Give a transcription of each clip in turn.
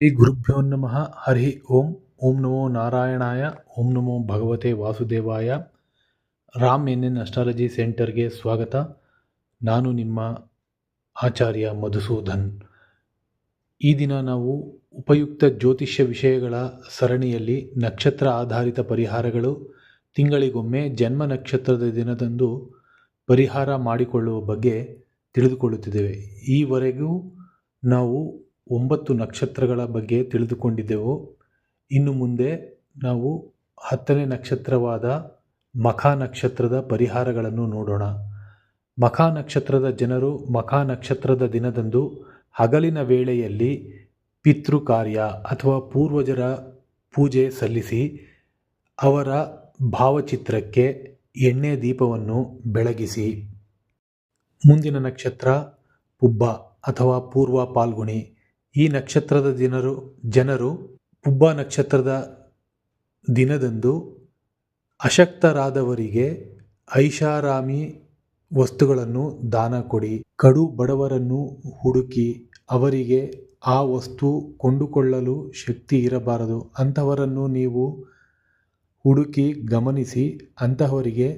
ಶ್ರೀ ಗುರುಭ್ಯೋ ನಮಃ. ಹರಿ ಓಂ. ಓಂ ನಮೋ ನಾರಾಯಣಾಯ. ಓಂ ನಮೋ ಭಗವತೆ ವಾಸುದೇವಾಯ. ರಾಮ್ ಎನ್ ಎನ್ ಅಸ್ಟ್ರಾಲಜಿ ಸೆಂಟರ್ಗೆ ಸ್ವಾಗತ. ನಾನು ನಿಮ್ಮ ಆಚಾರ್ಯ ಮಧುಸೂದನ್. ಈ ದಿನ ನಾವು ಉಪಯುಕ್ತ ಜ್ಯೋತಿಷ್ಯ ವಿಷಯಗಳ ಸರಣಿಯಲ್ಲಿ ನಕ್ಷತ್ರ ಆಧಾರಿತ ಪರಿಹಾರಗಳು, ತಿಂಗಳಿಗೊಮ್ಮೆ ಜನ್ಮ ನಕ್ಷತ್ರದ ದಿನದಂದು ಪರಿಹಾರ ಮಾಡಿಕೊಳ್ಳುವ ಬಗ್ಗೆ ತಿಳಿದುಕೊಳ್ಳುತ್ತಿದ್ದೇವೆ. ಈವರೆಗೂ ನಾವು ಒಂಬತ್ತು ನಕ್ಷತ್ರಗಳ ಬಗ್ಗೆ ತಿಳಿದುಕೊಂಡಿದ್ದೆವು. ಇನ್ನು ಮುಂದೆ ನಾವು ಹತ್ತನೇ ನಕ್ಷತ್ರವಾದ ಮಖ ನಕ್ಷತ್ರದ ಪರಿಹಾರಗಳನ್ನು ನೋಡೋಣ. ಮಖ ನಕ್ಷತ್ರದ ಜನರು ಮಖ ನಕ್ಷತ್ರದ ದಿನದಂದು ಹಗಲಿನ ವೇಳೆಯಲ್ಲಿ ಪಿತೃ ಕಾರ್ಯ ಅಥವಾ ಪೂರ್ವಜರ ಪೂಜೆ ಸಲ್ಲಿಸಿ ಅವರ ಭಾವಚಿತ್ರಕ್ಕೆ ಎಣ್ಣೆ ದೀಪವನ್ನು ಬೆಳಗಿಸಿ. ಮುಂದಿನ ನಕ್ಷತ್ರ ಪುಬ್ಬ ಅಥವಾ ಪೂರ್ವ ಪಾಲ್ಗುಣಿ. ಈ ನಕ್ಷತ್ರದ ದಿನರು, ಜನರು ಪುಬ್ಬ ನಕ್ಷತ್ರದ ದಿನದಂದು ಅಶಕ್ತರಾದವರಿಗೆ ಐಷಾರಾಮಿ ವಸ್ತುಗಳನ್ನು ದಾನ ಕೊಡಿ. ಕಡು ಬಡವರನ್ನು ಹುಡುಕಿ ಅವರಿಗೆ ಆ ವಸ್ತು ಕೊಂಡುಕೊಳ್ಳಲು ಶಕ್ತಿ ಇರಬಾರದು. ಅಂಥವರನ್ನು ನೀವು ಹುಡುಕಿ ಗಮನಿಸಿ, ಅಂತಹವರಿಗೆ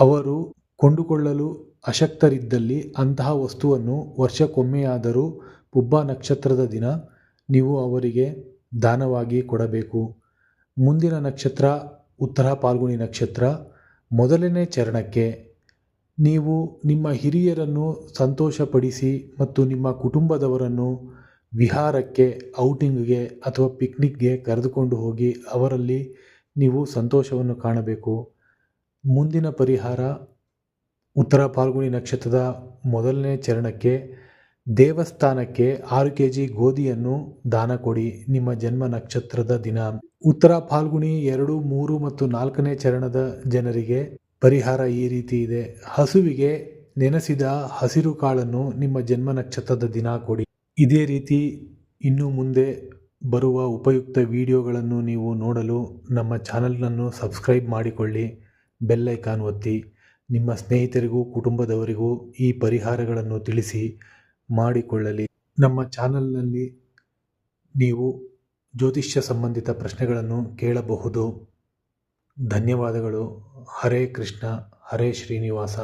ಅವರು ಕೊಂಡುಕೊಳ್ಳಲು ಅಶಕ್ತರಿದ್ದಲ್ಲಿ ಅಂತಹ ವಸ್ತುವನ್ನು ವರ್ಷಕ್ಕೊಮ್ಮೆಯಾದರೂ ಪುಬ್ಬ ನಕ್ಷತ್ರದ ದಿನ ನೀವು ಅವರಿಗೆ ದಾನವಾಗಿ ಕೊಡಬೇಕು. ಮುಂದಿನ ನಕ್ಷತ್ರ ಉತ್ತರ ಪಾಲ್ಗುಣಿ ನಕ್ಷತ್ರ ಮೊದಲನೇ ಚರಣಕ್ಕೆ ನೀವು ನಿಮ್ಮ ಹಿರಿಯರನ್ನು ಸಂತೋಷಪಡಿಸಿ ಮತ್ತು ನಿಮ್ಮ ಕುಟುಂಬದವರನ್ನು ವಿಹಾರಕ್ಕೆ, ಔಟಿಂಗ್ಗೆ ಅಥವಾ ಪಿಕ್ನಿಕ್ಗೆ ಕರೆದುಕೊಂಡು ಹೋಗಿ ಅವರಲ್ಲಿ ನೀವು ಸಂತೋಷವನ್ನು ಕಾಣಬೇಕು. ಮುಂದಿನ ಪರಿಹಾರ ಉತ್ತರ ಪಾಲ್ಗುಣಿ ನಕ್ಷತ್ರದ ಮೊದಲನೇ ಚರಣಕ್ಕೆ ದೇವಸ್ಥಾನಕ್ಕೆ ಆರು ಕೆ ಜಿ ಗೋಧಿಯನ್ನು ದಾನ ಕೊಡಿ. ನಿಮ್ಮ ಜನ್ಮ ನಕ್ಷತ್ರದ ದಿನ. ಉತ್ತರ ಫಾಲ್ಗುಣಿ ಎರಡು, ಮೂರು ಮತ್ತು ನಾಲ್ಕನೇ ಚರಣದ ಜನರಿಗೆ ಪರಿಹಾರ ಈ ರೀತಿ ಇದೆ. ಹಸುವಿಗೆ ನೆನೆಸಿದ ಹಸಿರು ಕಾಳನ್ನು ನಿಮ್ಮ ಜನ್ಮ ನಕ್ಷತ್ರದ ದಿನ ಕೊಡಿ. ಇದೇ ರೀತಿ ಇನ್ನು ಮುಂದೆ ಬರುವ ಉಪಯುಕ್ತ ವಿಡಿಯೋಗಳನ್ನು ನೀವು ನೋಡಲು ನಮ್ಮ ಚಾನಲ್ನನ್ನು ಸಬ್ಸ್ಕ್ರೈಬ್ ಮಾಡಿಕೊಳ್ಳಿ. ಬೆಲ್ಲೈಕಾನ್ ಒತ್ತಿ. ನಿಮ್ಮ ಸ್ನೇಹಿತರಿಗೂ ಕುಟುಂಬದವರಿಗೂ ಈ ಪರಿಹಾರಗಳನ್ನು ತಿಳಿಸಿ. ಮಾಡಿಕೊಳ್ಳಲಿ. ನಮ್ಮ ಚಾನಲ್ನಲ್ಲಿ ನೀವು ಜ್ಯೋತಿಷ್ಯ ಸಂಬಂಧಿತ ಪ್ರಶ್ನೆಗಳನ್ನು ಕೇಳಬಹುದು. ಧನ್ಯವಾದಗಳು. ಹರೇ ಕೃಷ್ಣ. ಹರೇ ಶ್ರೀನಿವಾಸ.